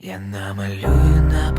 Я намалюю на